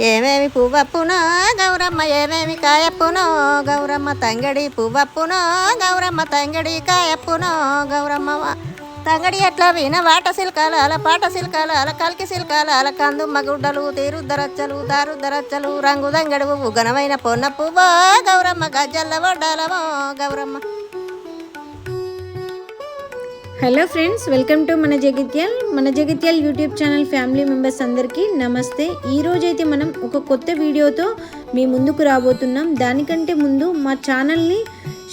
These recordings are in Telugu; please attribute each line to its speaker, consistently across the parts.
Speaker 1: ఏమేమి పువ్వప్పునో గౌరమ్మ ఏమేమి కాయప్పునో గౌరమ్మ తంగడి పువ్వప్పునో గౌరమ్మ తంగడి కాయప్పునో గౌరమ్మ తంగడి ఎట్లా విన వాట సిల్కాల అల పాట సిల్కాల అల కలికి సిల్కాల అల కందుమ్మ గుడ్డలు తీరుద్దరచ్చలు దారుద్దరచ్చలు రంగు దంగడువు ఘనమైన పొన్న పువ్వో గౌరమ్మ గజ్జల్ల వడ్డాలమో Gauramma.
Speaker 2: Hello friends welcome to మన జగిత్యాల్. మన Jagtial YouTube channel family members అందరికీ నమస్తే. ఈరోజైతే మనం ఒక కొత్త వీడియోతో మీ ముందుకు రాబోతున్నాం. దానికంటే ముందు మా ఛానల్ని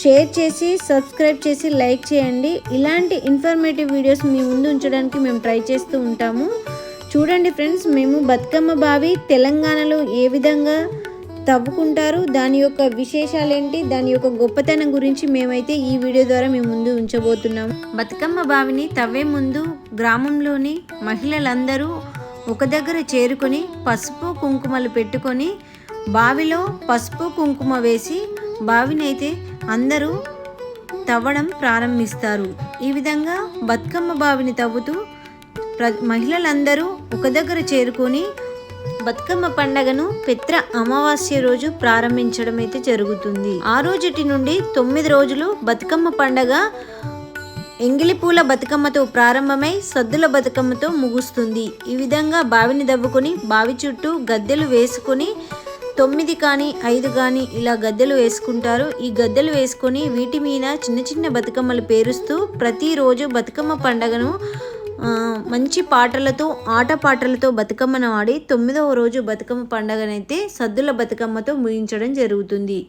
Speaker 2: షేర్ చేసి సబ్స్క్రైబ్ చేసి లైక్ చేయండి. ఇలాంటి ఇన్ఫర్మేటివ్ వీడియోస్ మీ ముందు ఉంచడానికి మేము ట్రై చేస్తూ ఉంటాము. చూడండి ఫ్రెండ్స్ మేము బతుకమ్మ బావి తెలంగాణలో ఏ విధంగా తవ్వుకుంటారు. దాని యొక్క విశేషాలు ఏంటి దాని యొక్క గొప్పతనం గురించి మేమైతే ఈ వీడియో ద్వారా మేము ముందు ఉంచబోతున్నాము బతుకమ్మ బావిని తవ్వే ముందు గ్రామంలోని మహిళలందరూ ఒక దగ్గర చేరుకొని పసుపు కుంకుమలు పెట్టుకొని బావిలో పసుపు కుంకుమ వేసి బావిని అయితే అందరూ తవ్వడం ప్రారంభిస్తారు. ఈ విధంగా బతుకమ్మ బావిని తవ్వుతూ ప్ర మహిళలందరూ ఒక దగ్గర చేరుకొని బతుకమ్మ పండగను పెత్ర అమావాస్య రోజు ప్రారంభించడం అయితే జరుగుతుంది. ఆ రోజుటి నుండి తొమ్మిది రోజులు బతుకమ్మ పండగ ఎంగిలిపూల బతుకమ్మతో ప్రారంభమై సద్దుల బతుకమ్మతో ముగుస్తుంది. ఈ విధంగా బావిని దవ్వుకొని బావి చుట్టూ గద్దెలు వేసుకొని తొమ్మిది కానీ ఐదు కానీ ఇలా గద్దెలు వేసుకుంటారు. ఈ గద్దెలు వేసుకొని వీటి మీద చిన్న చిన్న బతుకమ్మలు పేరుస్తూ ప్రతిరోజు బతుకమ్మ పండగను మంచి పాటలతో ఆటపాటలతో బతుకమ్మను ఆడి తొమ్మిదవ రోజు బతుకమ్మ పండగనైతే సద్దుల బతుకమ్మతో ముగించడం జరుగుతుంది.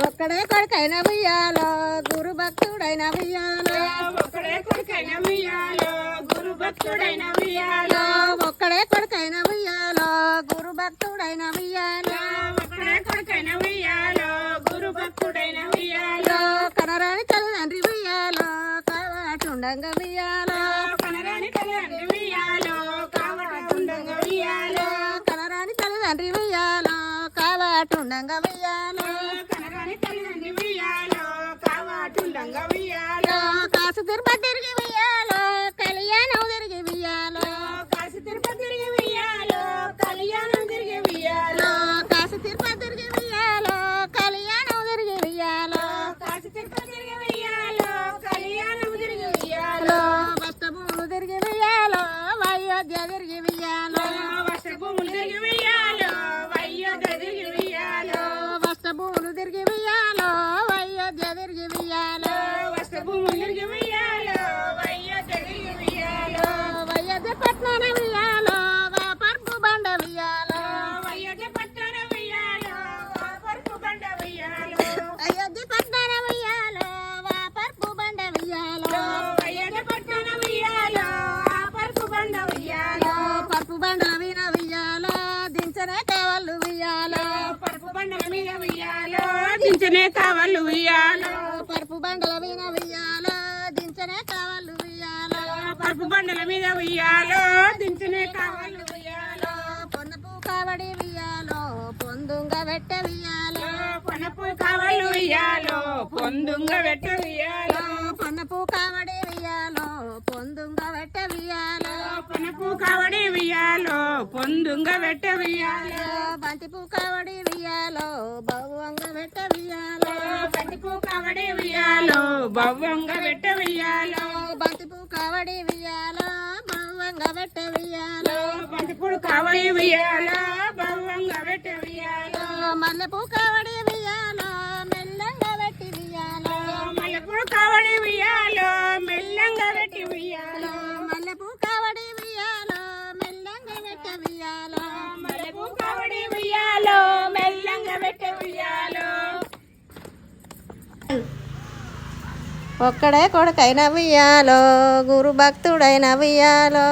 Speaker 1: ఒక్కడే కొడుకైన ఉయ్యాలో గురు భక్తుడైన ఉయ్యాలో
Speaker 3: ఒక్కడే కొడుకైన ఉయ్యాలో గురు భక్తుడైన ఉయ్యాలో
Speaker 1: ఒక్కడే కొడుకైన ఉయ్యాలో గురు భక్తుడైన ఉయ్యాలో
Speaker 3: ఒక్కడే కొడుకైన ఉయ్యాలో గురు భక్తుడైన ఉయ్యాలో
Speaker 1: కనరాని తల్లిదండ్రి ఉయ్యాలో కావాటుండంగా ఉయ్యాలో కావాటుండంగా ఉయ్యాలో కాసు బండల
Speaker 3: మీద ఉయ్యాలో దించనే కావాలి ఉయ్యాలో
Speaker 1: పరుపు బండల వీణ ఉయ్యాలో దించనే కావాలి ఉయ్యాలో
Speaker 3: పరుపు బండల మీద ఉయ్యాలో దించనే కావాలి ఉయ్యాలో
Speaker 1: పొన్నపు కావడి ఉయ్యాలో పొందుంగ వెట్ట ఉయ్యాలో
Speaker 3: పనపు కావాలి ఉయ్యాలో పొందుంగ వెట్ట ఉయ్యాలో
Speaker 1: పొన్నపు కావడి ఉయ్యాలో పొందుంగ వెట్ట ఉయ్యాలో
Speaker 3: పనపు కావడి ఉయ్యాలో పొందుంగ వెట్ట ఉయ్యాలో
Speaker 1: బంతిపు కావడి ఉయ్యాలో బహువంగ వెట్ట ఉయ్యాలో
Speaker 3: బంతిపు కావడి ఉయ్యాలో భవ్వంగ వెట్ట ఉయ్యాలో
Speaker 1: బంతిపు కావడి ఉయ్యాలో బహువంగ వెట్ట ఉయ్యాలో
Speaker 3: బంతిపుడు కావడి ఉయ్యాలో భవ్వంగ వెట్ట ఉయ్యాలో
Speaker 1: మల్లెపూ కావడి ఒక్కడే కొడుకైన వియ్యాలో గురు భక్తుడైన వియ్యాలో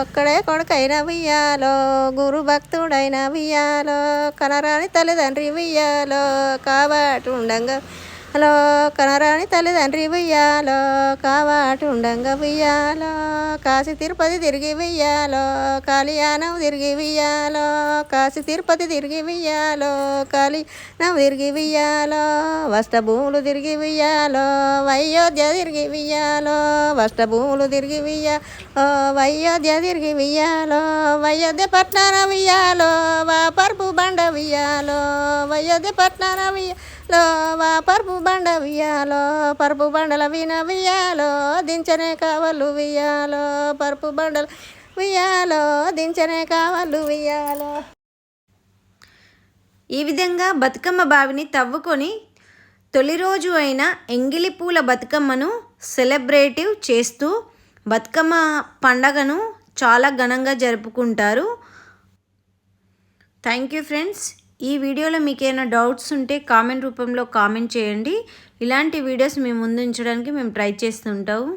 Speaker 1: ఒక్కడే కొడుకైన వియ్యాలో గురు భక్తుడైన వియ్యాలో కనరాని తల్లిదండ్రి వియ్యాలో కాబట్టి ఉండంగా హలో కనరాని తల్లిదండ్రి వెయ్యాలో కావాటి ఉండంగా వెయ్యాలో కాశీ తిరుపతి తిరిగి వెయ్యాలో కాళియానం తిరిగి వెయ్యాలో కాశీ తిరుపతి తిరిగి వెయ్యాలో కాళీనం తిరిగి వెయ్యాలో వష్టభూములు తిరిగి వెయ్యాలో వయోధ్య తిరిగి వెయ్యాలో వష్టభూములు తిరిగి వెయ్యాలో వయోధ్య తిరిగి వెయ్యాలో వయోధ్య పట్నాన వెయ్యాలో వా పరుపు బండ వెయ్యాలో వయోధ్య పట్నాన వెయ్యాలో లోవా పరుపు బండ వియాలో పరుపు బండల విన వియాలో దించనే కావలు వియాలో పరుపు బండలు వియాలో దించనే కావలు వియాలో
Speaker 2: ఈ విధంగా బతుకమ్మ బావిని తవ్వుకొని తొలి రోజు అయిన ఎంగిలి పూల బతుకమ్మను సెలబ్రేటివ్ చేస్తూ బతుకమ్మ పండగను చాలా ఘనంగా జరుపుకుంటారు. Thank you friends. ఈ వీడియోలో మీకు ఏమైనా డౌట్స్ ఉంటే కామెంట్ రూపంలో కామెంట్ చేయండి. ఇలాంటి వీడియోస్ మేము ముందు ఉంచడానికి మేము ట్రై చేస్తుంటాము.